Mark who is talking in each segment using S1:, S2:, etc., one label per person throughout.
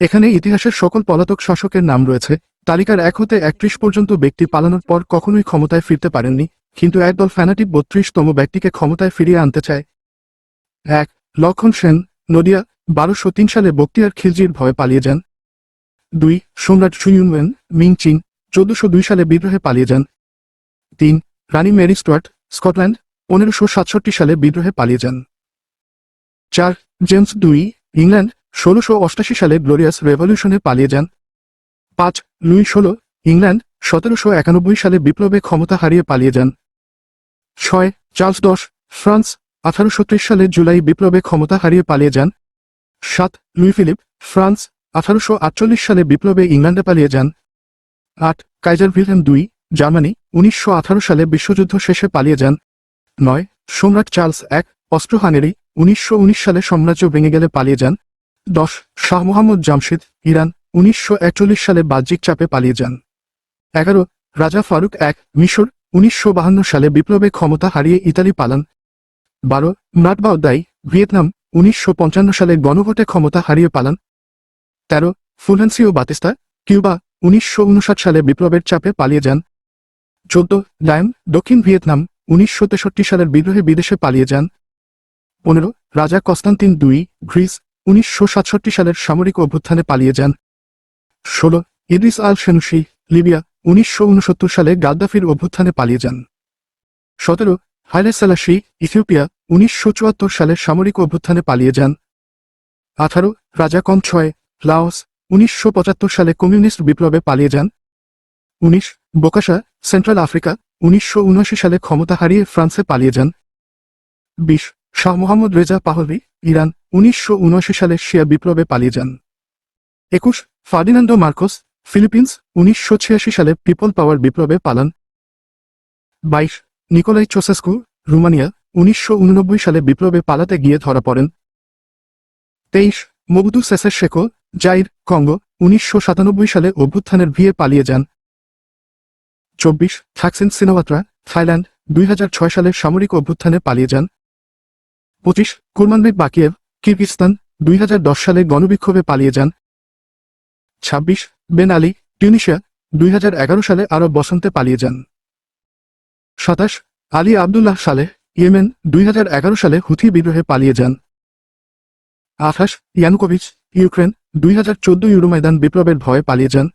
S1: এখানে ইতিহাসের সকল পলাতক শাসকের নাম রয়েছে। তালিকার এক হতে একত্রিশ পর্যন্ত ব্যক্তি পালানোর পর কখনোই ক্ষমতায় ফিরতে পারেননি, কিন্তু একদল ফ্যানাটিক বত্রিশতম ব্যক্তিকে ক্ষমতায় ফিরিয়ে আনতে চায়। এক, লক্ষণ সেন, নদিয়া, বারোশো তিন সালে বক্তিয়ার খিলজির ভয়ে পালিয়ে যান। দুই, সম্রাট সুইউনওয়েন মিং চিং চোদ্দশো দুই সালে বিদ্রোহে পালিয়ে যান। তিন, রানী মেরি স্টুয়ার্ট, স্কটল্যান্ড, পনেরোশো সাতষট্টি সালে বিদ্রোহে পালিয়ে যান। চার, জেমস দুই, ইংল্যান্ড ষোলোশো অষ্টাশি সালে গ্লোরিয়াস রেভলিউশনে পালিয়ে যান। পাঁচ লুই ষোলো, ইংল্যান্ড, সতেরোশো একানব্বই সালে বিপ্লবে ক্ষমতা হারিয়ে পালিয়ে যান। ছয় চার্লস দশ, ফ্রান্স, আঠারোশো সালে জুলাই বিপ্লবে ক্ষমতা হারিয়ে পালিয়ে যান। সাত লুই ফিলিপ, ফ্রান্স, আঠারোশো আটচল্লিশ সালে বিপ্লবে ইংল্যান্ডে পালিয়ে যান। আট কাইজার ভিলহেম দুই, জার্মানি, উনিশশো আঠারো সালে বিশ্বযুদ্ধ শেষে পালিয়ে যান। নয় সম্রাট চার্লস এক অস্ট্রোহানেরি উনিশশো সালে সাম্রাজ্য ভেঙে গেলে পালিয়ে যান। দশ, শাহ মোহাম্মদ জামশেদ, ইরান, উনিশশো একচল্লিশ সালে বাহ্যিক চাপে পালিয়ে যান। এগারো, রাজা ফারুক এক, মিশর, উনিশশো সালে বিপ্লবে ক্ষমতা হারিয়ে ইতালি পালান। বারো ম্রাটবাউদ্দাই ভিয়েতনাম, উনিশশো পঞ্চান্ন সালে গণভোটে ক্ষমতা হারিয়ে পালান। তেরো ফুলহান্সিও বাতিস্তা, কিউবা, উনিশশো উনষাট সালে বিপ্লবের চাপে পালিয়ে যান। চোদ্দ ডায়াম দক্ষিণ ভিয়েতনাম, উনিশশো তেষট্টি সালের বিদ্রোহে বিদেশে পালিয়ে যান। পনেরো, রাজা কস্তান্তিন দুই, গ্রিস উনিশশো সাতষট্টি সালের সামরিক অভ্যুত্থানে পালিয়ে যান। ষোলো, ইদ্রিস আল সেনুসি লিবিয়া, উনিশশো উনসত্তর সালে গাদ্দাফির অভ্যুত্থানে পালিয়ে যান। সতেরো হাইলে সালাসি, ইথিওপিয়া, উনিশশো সালে সামরিক অভ্যুত্থানে পালিয়ে যান। আঠারো, রাজা কন ছয়, লাওস, উনিশশো পঁচাত্তর সালে কমিউনিস্ট বিপ্লবে পালিয়ে যান। উনিশ বোকাশা সেন্ট্রাল আফ্রিকা, উনিশশো সালে ক্ষমতা হারিয়ে ফ্রান্সে পালিয়ে যান। বিশ, Shah Mohammad Reza Pahlavi, Iran উনিশশো উনআশি সালে শিয়া বিপ্লবে পালিয়ে যান। একুশ, ফার্ডিনান্ডো মার্কোস, ফিলিপিন্স, উনিশশো ছিয়াশি সালে পিপল পাওয়ার বিপ্লবে পালান। বাইশ, নিকোলাই চোসেস্কু, রুমানিয়া, উনিশশো উননব্বই সালে বিপ্লবে পালাতে গিয়ে ধরা পড়েন। তেইশ মবুদু সেসের শেখো জাইর, কঙ্গো, উনিশশো সাতানব্বই সালে অভ্যুত্থানের ভিয়ে পালিয়ে যান। চব্বিশ, থাকসিন সিনোয়াত্রা, থাইল্যান্ড, দুই হাজার ছয় সালে সামরিক অভ্যুত্থানে পালিয়ে যান। পঁচিশ কুরমানবেক বাকিয়েভ কিরগিস্তান দুই সালে গণবিক্ষোভে পালিয়ে যান। ছাব্বিশ বেন আলী টিউনিশিয়া দুই সালে আরব বসন্তে পালিয়ে যান। সাতাশ আলী আবদুল্লাহ সালেহ ইয়েমেন, দুই সালে হুথি বিদ্রোহে পালিয়ে যান। আঠাশ ইয়ানুকোভিচ, ইউক্রেন, দুই হাজার চোদ্দ ইউরো ময়দান বিপ্লবের ভয়ে পালিয়ে যান।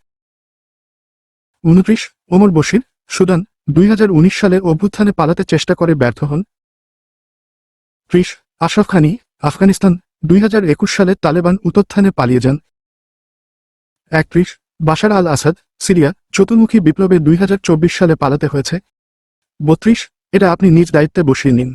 S1: উনত্রিশ ওমর বশির, সুদান, দুই হাজার উনিশ সালে অভ্যুত্থানে পালাতে চেষ্টা করে ব্যর্থ হন। ত্রিশ আশরাফ খানি আফগানিস্তান দুই হাজার একুশ সালে তালেবান উত্থানে পালিয়ে যান। একত্রিশ, বাশার আল আসাদ সিরিয়া, চতুর্মুখী বিপ্লবে দুই হাজার চব্বিশ সালে পালাতে হয়েছে। বত্রিশ, এটা আপনি নিজ দায়িত্বে বসিয়ে নিন।